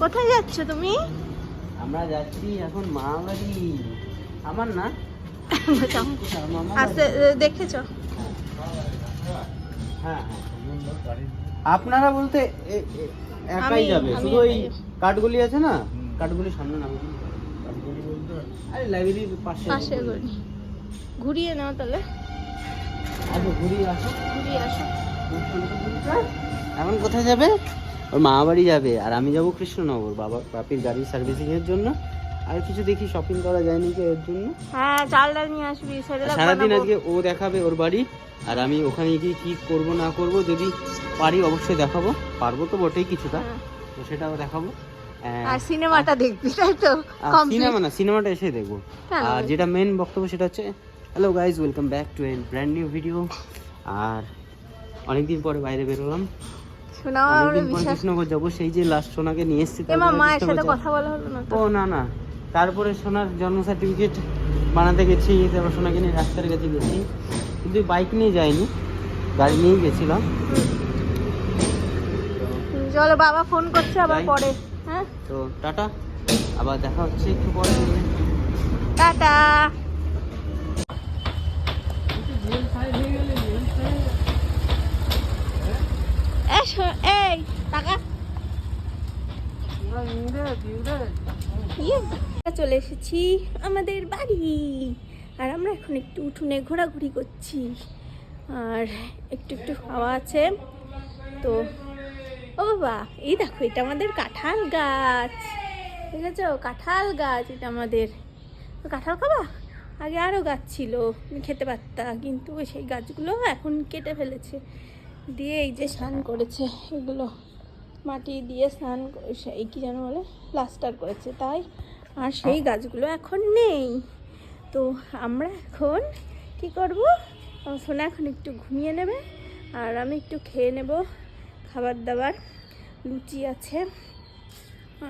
কোথায় যাচ্ছ তুমি? আমরা যাচ্ছি এখন মা বাড়ি আমার না? দেখেছ? হ্যাঁ হ্যাঁ। আপনারা বলতে একাই যাবে। শুধু ওই কাঠগুলি আছে না? কাঠগুলি সামনে নামে। আরে লাইব্রেরির পাশে। পাশে ঘুরিয়ে নাও তাহলে। আচ্ছা ঘুরিয়ে আসো। ঘুরিয়ে আসো। এখন কোথায় যাবে? ওর মা বাড়ি যাবে আর আমি যাব কৃষ্ণনগর বাবা বাপির গাড়ি সার্ভিসিং এর জন্য। আর কিছু দেখি শপিং করা যায় নাকি এর জন্য? হ্যাঁ চাল ডাল নিয়ে আসবি সারাদিন আজকে ও দেখাবে ওর বাড়ি আর আমি ওখানে গিয়ে কি করব না করব যদি পারি অবশ্যই দেখাবো। পারব তো বটেই কিছুটা তো সেটাও দেখাবো। আর সিনেমাটা দেখবি তাই তো? সিনেমা না সিনেমাটা এসে দেখব। আর যেটা মেন বক্তব্য সেটা হচ্ছে hello guys welcome back to a brand new video আর অনেকদিন পরে বাইরে বেরোলাম। শোনাও আমার বিশ্বাস কৃষ্ণনগর যাব সেই যে লাস্ট সোনাকে নিয়ে এসেছি এমা মায়ের সাথে কথা বলা হলো না ও না না। তারপরে সোনার জন্ম সার্টিফিকেট বানাতে গেছি তারপর সোনাকে নিয়ে ডাক্তারের কাছে গেছি। কিন্তু বাইক নিয়ে যাইনি গাড়ি নিয়েই গেছিলাম। চলো বাবা ফোন করছে আবার পরে হ্যাঁ? তো টাটা আবার দেখা হচ্ছে একটু পরে। টাটা এসো এই টাকা চলে এসেছি আমাদের বাড়ি। আর আমরা এখন একটু উঠোনে ঘোরাঘুরি করছি। আর একটু একটু হাওয়া আছে। তো, ও বাবা এই দেখো, এটা আমাদের কাঁঠাল গাছ। ঠিক আছে কাঁঠাল গাছ, এটা আমাদের। কাঁঠাল খাবা? আগে আরও গাছ ছিল খেতে পারতা, কিন্তু সেই গাছগুলো এখন কেটে ফেলেছে। দিয়ে এই যে স্নান করেছে, এগুলো মাটি দিয়ে স্নান সেই কি যেন বলে প্লাস্টার করেছে তাই। আর সেই গাছগুলো এখন নেই। তো আমরা এখন কি করব? সোনা এখন একটু ঘুমিয়ে নেবে, আর আমি একটু খেয়ে নেব। খাবার দাবার লুচি আছে।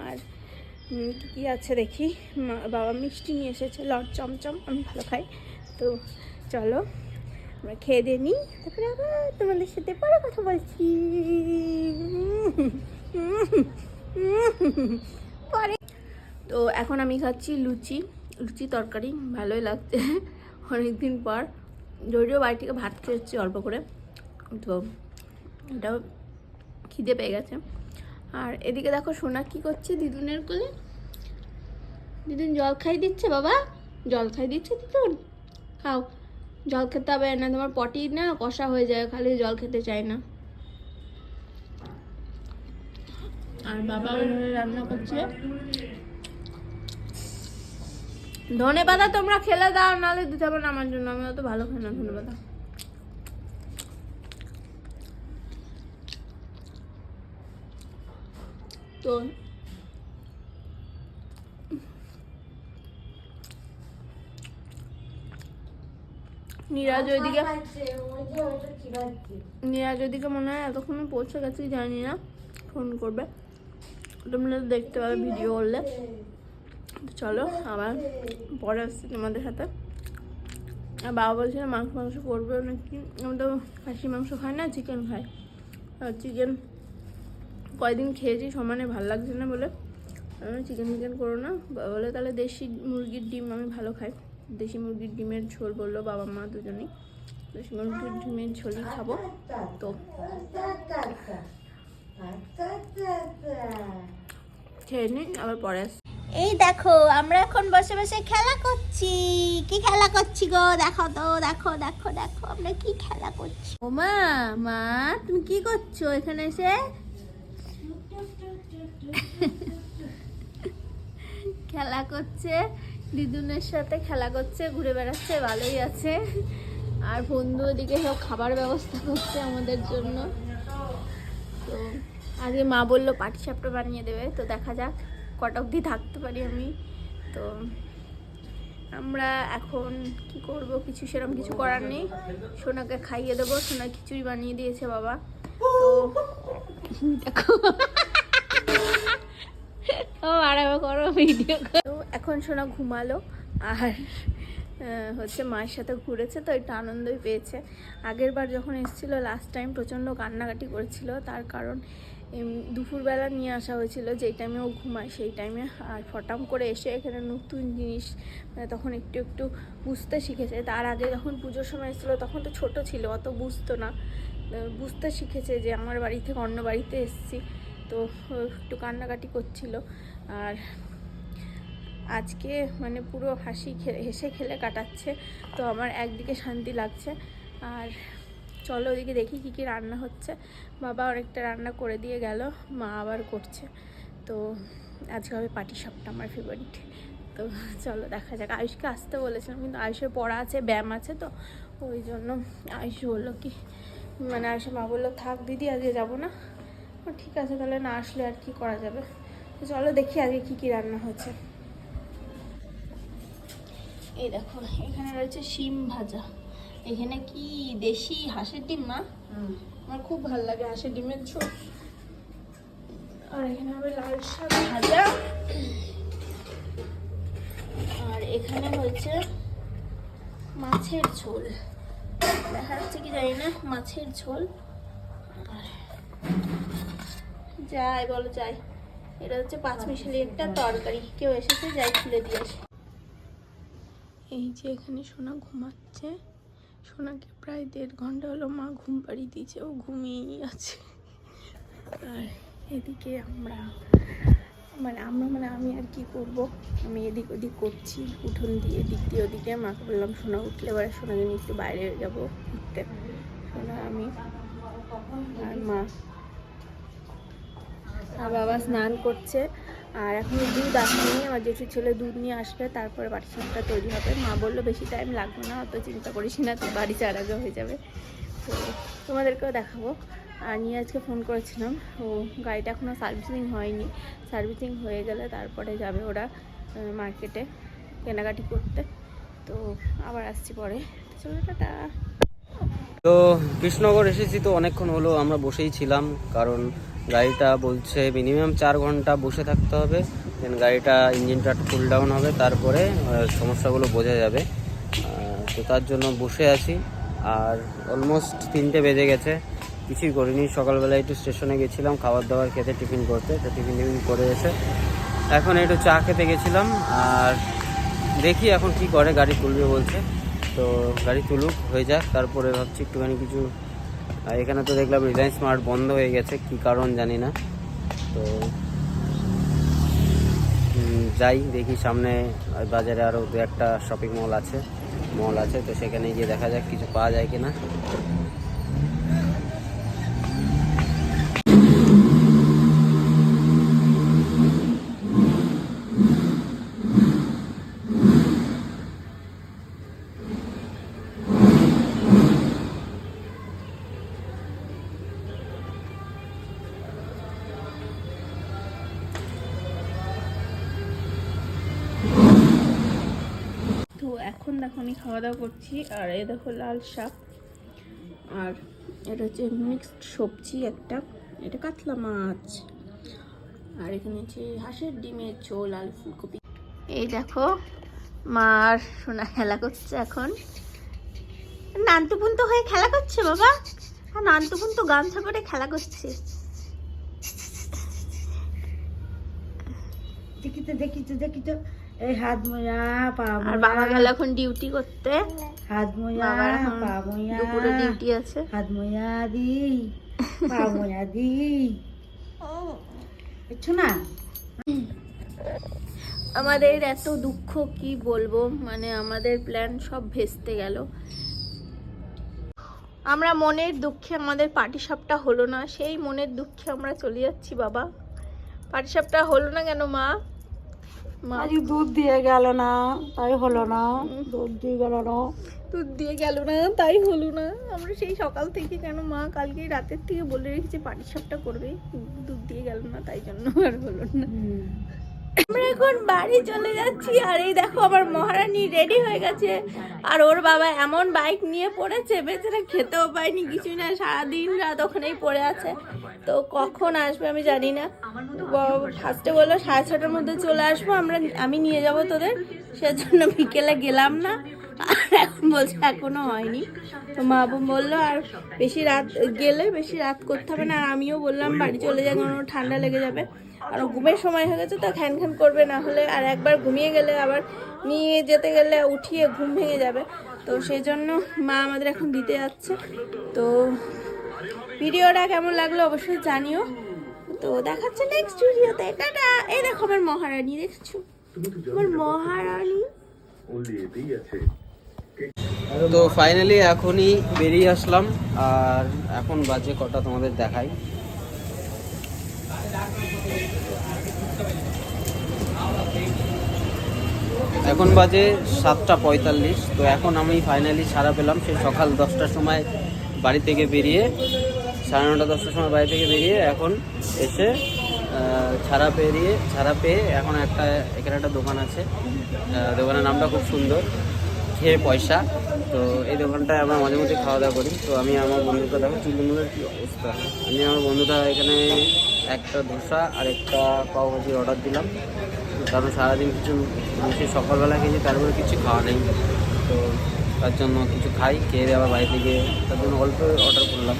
আর কী কি আছে দেখি? বাবা মিষ্টি নিয়ে এসেছে। লট চমচম, আমি ভালো খাই। তো চলো। আমরা খেয়ে দিয়ে নিই, তারপরে আবার তোমাদের সাথে পরে কথা বলছি। পরে। তো এখন আমি খাচ্ছি লুচি লুচি তরকারি, ভালোই লাগছে। অনেকদিন পর। যদিও বাড়ি থেকে ভাত খেয়েছি অল্প করে, তো এটাও খিদে পেয়ে গেছে। আর এদিকে দেখো সোনা কি করছে দিদুনের কোলে। দিদুন জল খাই দিচ্ছে বাবা। জল খাই দিচ্ছে দিদুন। খাও। জল খেতে হবে না তোমার পটি না কষা হয়ে যায় খালি জল খেতে চায় না। আর বাবা রান্না করছে। ধনে পাতা তোমরা খেলে দাও নাহলে দিতে হবে না আমার জন্য আমি অত ভালো খাই না ধনে পাতা। তো নিরাজ ওইদিকে নিরাজ ওইদিকে মনে হয় এতক্ষণে পৌঁছে গেছে জানি না। ফোন করবে। তোমরা দেখতে পাবে ভিডিও করলে। তো চলো আবার পরে আসছি তোমাদের সাথে। আর বাবা বলছিল মাংস মাংস করবে নাকি? আমি তো খাসি মাংস খাই না চিকেন খাই। আর চিকেন কয়দিন খেয়েছি সমানে ভালো লাগছে না বলে। আমি চিকেন চিকেন করো না। বলে তাহলে দেশি মুরগির ডিম আমি ভালো খাই। দেশি মুরগির ডিমের ঝোল বলল বাবা মা দুজনেই। দেশি মুরগির ডিমের ঝোলই খাব। তো খেয়ে নিই আবার পরে এই দেখো আমরা এখন বসে বসে খেলা করছি। কি খেলা করছি গো? দেখো তো দেখো দেখো দেখো আমরা কি খেলা করছি। ও মা মা তুমি কি করছ এখানে এসে? খেলা করছে। দিদুনের সাথে খেলা করছে, ঘুরে বেড়াচ্ছে, ভালোই আছে। আর বন্ধু ওদিকে সব খাবার ব্যবস্থা করছে আমাদের জন্য। তো আজকে মা বলল পাটি সাপটা বানিয়ে দেবে, তো দেখা যাক, কটা অবধি থাকতে পারি আমি। তো আমরা এখন কি করব, কিছু সেরকম কিছু করার নেই। সোনাকে খাইয়ে দেবো, সোনা খিচুড়ি বানিয়ে দিয়েছে বাবা। তো দেখো। আরামে করো ভিডিও তো এখন সোনা ঘুমালো আর হচ্ছে মায়ের সাথে ঘুরেছে, তো একটু আনন্দই পেয়েছে। আগের বার যখন এসেছিল লাস্ট টাইম প্রচণ্ড কান্নাকাটি করেছিল, তার কারণ দুপুরবেলা নিয়ে আসা হয়েছিল, যেই টাইমে ও ঘুমায় সেই টাইমে আর ফটাম করে এসে এখানে নতুন জিনিস মানে তখন একটু একটু বুঝতে শিখেছে। তার আগে যখন পুজোর সময় এসেছিল, তখন তো ছোট ছিল, অত বুঝতো না। বুঝতে শিখেছে যে আমার বাড়ি থেকে অন্য বাড়িতে এসেছি, তো একটু কান্নাকাটি করছিল। আর আজকে মানে পুরো হাসি হেসে খেলে কাটাচ্ছে, তো আমার একদিকে শান্তি লাগছে। আর চলো ওদিকে দেখি কী কী রান্না হচ্ছে। বাবা অনেকটা রান্না করে দিয়ে গেল, মা আবার করছে। তো আজকে হবে পাটি সাপটা আমার ফেভারিট তো চলো দেখা যাক। আয়ুষকে আসতে বলেছিলাম, কিন্তু আয়ুষের পড়া আছে, ব্যায়াম আছে তো, ওই জন্য আয়ুষ বলল কি মানে আয়ুষের মা বলল, থাক দিদি, আজকে যাব না। ঠিক আছে, তাহলে না আসলে আর কি করা যাবে? তো চলো দেখি আজকে কী কী রান্না হচ্ছে। এই দেখো এখানে রয়েছে শিম ভাজা। এখানে কি দেশি হাঁসের ডিম না আমার খুব ভালো লাগে হাঁসের ডিমের ঝোল। আর এখানে হবে লাল শাক। ভাজা। আর এখানে হয়েছে মাছের ঝোল। দেখা যাচ্ছে কি জানি না মাছের ঝোল। আর যাই বলো যাই। এটা হচ্ছে পাঁচ মিশালি একটা তরকারি। কেউ এসেছে যাই খুলে দিয়ে আসে। এই যে এখানে সোনা ঘুমাচ্ছে। সোনাকে প্রায় দেড় ঘণ্টা হলো মা ঘুম পাড়িয়ে দিয়েছে, ও ঘুমিয়েই আছে। আর এদিকে আমরা মানে আমরা মানে আমি আর কি করব? আমি এদিক ওদিক করছি, উঠোন দিয়ে এদিক দিয়ে ওদিকে। মাকে বললাম, সোনা উঠলে এবারে সোনাকে নিয়ে একটু বাইরে যাব ঘুরতে। সোনা, আমি আর মা। আর বাবা স্নান করছে। আর এখন দুধ আসেনি, আমার জেঠু ছেলে দুধ নিয়ে আসবে, তারপরে বাটিসাপটা তৈরি হবে। মা বলল, বেশি টাইম লাগবে না, অত চিন্তা করিস না তো বাড়ি চার আগে হয়ে যাবে। তো তোমাদেরকেও দেখাবো। আর নিয়ে আজকে ফোন করেছিলাম, ও গাড়িটা এখনও সার্ভিসিং হয়নি। সার্ভিসিং হয়ে গেলে তারপরে যাবে ওরা মার্কেটে কেনাকাটি করতে। তো আবার আসছি পরে। চলো, টাটা। তো কৃষ্ণনগর এসেছি তো অনেকক্ষণ হলো, আমরা বসেই ছিলাম, কারণ গাড়িটা বলছে মিনিমাম চার ঘণ্টা বসে থাকতে হবে দেন গাড়িটা ইঞ্জিনটা কুল ডাউন হবে, তারপরে সমস্যাগুলো বোঝা যাবে। তো তার জন্য বসে আছি, আর অলমোস্ট তিনটে বেজে গেছে। কিছুই করিনি সকালবেলা একটু স্টেশনে গেছিলাম, খাবার দাবার খেতে টিফিন করতে, তো টিফিন টিফিন করে এসে এখন একটু চা খেতে গেছিলাম, আর দেখি এখন কি করে গাড়ি তুলবে বলছে। তো গাড়ি তুলুক, হয়ে যাক, তারপরে ভাবছি একটুখানি কিছু আর এখানে তো দেখলাম রিলায়েন্স মার্ট বন্ধ হয়ে গেছে, কি কারণ জানি না। তো যাই, দেখি সামনে বাজারে আরও দু একটা শপিং মল আছে মল আছে, তো সেখানে গিয়ে দেখা যাক কিছু পাওয়া যায় কিনা। এখন দেখো আমি খাওয়া দাওয়া করছি, আর এ দেখো লাল শাক। আর এটা হচ্ছে মিক্সড সবজি একটা, এটা কাতলা মাছ। আর এখানে হচ্ছে হাঁসের ডিমের ঝোল, আলু ফুলকপি। এই দেখো, মার সোনা খেলা করছে এখন। নান্তুপুন্ত হয়ে খেলা করছে বাবা। আর নান্তুপুন্ত গামছা পরে খেলা করছে। দেখি তো দেখি তো দেখি তো এই হাত মোয়া পা আর বাবা গেল এখন ডিউটি করতে। হাত মোয়া পা মোয়া। দুপুরে ডিউটি আছে। হাত মোয়া দি পা মোয়া দি বুঝছ না? আমাদের এত দুঃখ কি বলব? মানে আমাদের প্ল্যান সব ভেস্তে গেল। আমরা মনের দুঃখে আমাদের পাটিসাপটা হলো না। সেই মনের দুঃখে আমরা চলে যাচ্ছি বাবা। পাটিসাপটা হলো না কেন মা? আজ দুধ দিয়ে গেল না তাই হলো না। দুধ দিয়ে গেল না। দুধ দিয়ে গেল না তাই হলো না। আমরা সেই সকাল থেকে কেন মা কালকে রাতের থেকে বলে রেখেছে পাটিসাপটা করবে। দুধ দিয়ে গেল না তাই জন্য আর হলো না। আমরা এখন বাড়ি চলে যাচ্ছি আর এই দেখো আমার মহারানী রেডি হয়ে গেছে। আর ওর বাবা এমন বাইক নিয়ে পড়েছে, বেচারা খেতেও পায়নি, কিছুই না, সারাদিন রাত ওখানেই পড়ে আছে। তো কখন আসবে আমি জানি না। ফার্স্টে বলল সাড়ে ছটার মধ্যে চলে আসব, আমরা, আমি নিয়ে যাব তোদের। সেজন্য বিকেলে গেলাম না। আর এখন বলছে এখনও হয়নি। তো মা বোন বলল, আর বেশি রাত, গেলে বেশি রাত করতে হবে না। আর আমিও বললাম, বাড়ি চলে যাই কারণ ঠান্ডা লেগে যাবে। আর ঘুমের সময় হয়ে গেছে তো খ্যান খ্যান করবে না হলে আর একবার ঘুমিয়ে গেলে আবার নিয়ে যেতে গেলে উঠিয়ে ঘুম ভেঙে যাবে। তো সেই জন্য মা আমাদের এখন দিতে যাচ্ছে। তো ভিডিওটা কেমন লাগল অবশ্যই জানিও। তো দেখাচ্ছে নেক্সট ভিডিওতে। টাটা! এই দেখো আমার মহারানী, দেখছ? আমার মহারানী। তো ফাইনালি এখনই বেরিয়ে আসলাম, আর এখন বাজে কটা তোমাদের দেখাই। এখন বাজে সাতটা পঁয়তাল্লিশ, তো এখন আমি ফাইনালি ছাড়া পেলাম। সেই সকাল দশটার সময় বাড়ি থেকে বেরিয়ে, সাড়ে নটা দশটার সময় বাড়ি থেকে বেরিয়ে এখন এসে ছাড়া পেরিয়ে, ছাড়া পেয়ে এখন একটা, এখানে একটা দোকান আছে। দোকানের নামটা খুব সুন্দর। খেয়ে পয়সা। তো এই দোকানটায় আমরা মাঝে মধ্যে খাওয়া দাওয়া করি। তো আমি আমার বন্ধুটা দেখো, চুলগুলোর কী অবস্থা। আমি আমার বন্ধুটা এখানে একটা ধোসা আর একটা পাও পাওভাজির অর্ডার দিলাম। কারণ সারাদিন কিছু সে সকালবেলা খেয়েছি তারপরে কিছু খাওয়া নেই। তো তার জন্য কিছু খাই, খেয়ে দিয়ে আবার বাড়ি গিয়ে তার জন্য অল্প অর্ডার করলাম।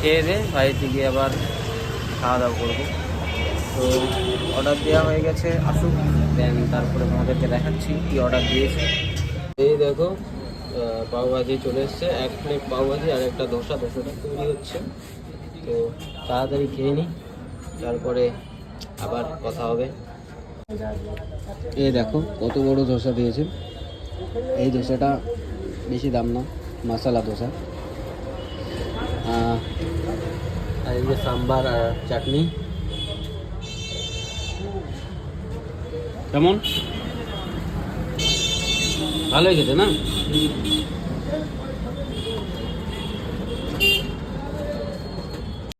খেয়ে দিয়ে বাড়ি গিয়ে আবার খাওয়া দাওয়া করব। তো অর্ডার দেওয়া হয়ে গেছে, আসুক। দেন তারপরে তোমাদেরকে দেখাচ্ছি কী অর্ডার দিয়েছে। এই দেখো পাওভাজি চলে এসছে। এক প্লেট পাওভাজি আর একটা ধোসা ধোসাটা তৈরি হচ্ছে। তো তাড়াতাড়ি খেয়ে নিই তারপরে আবার কথা হবে। এই দেখো, কত বড় ধোসা দিয়েছে। এই ধোসাটা বেশি দাম না, মশলা ধোসা। আর এই যে সাম্বার আর চাটনি। কেমন? ভালোই খেতে না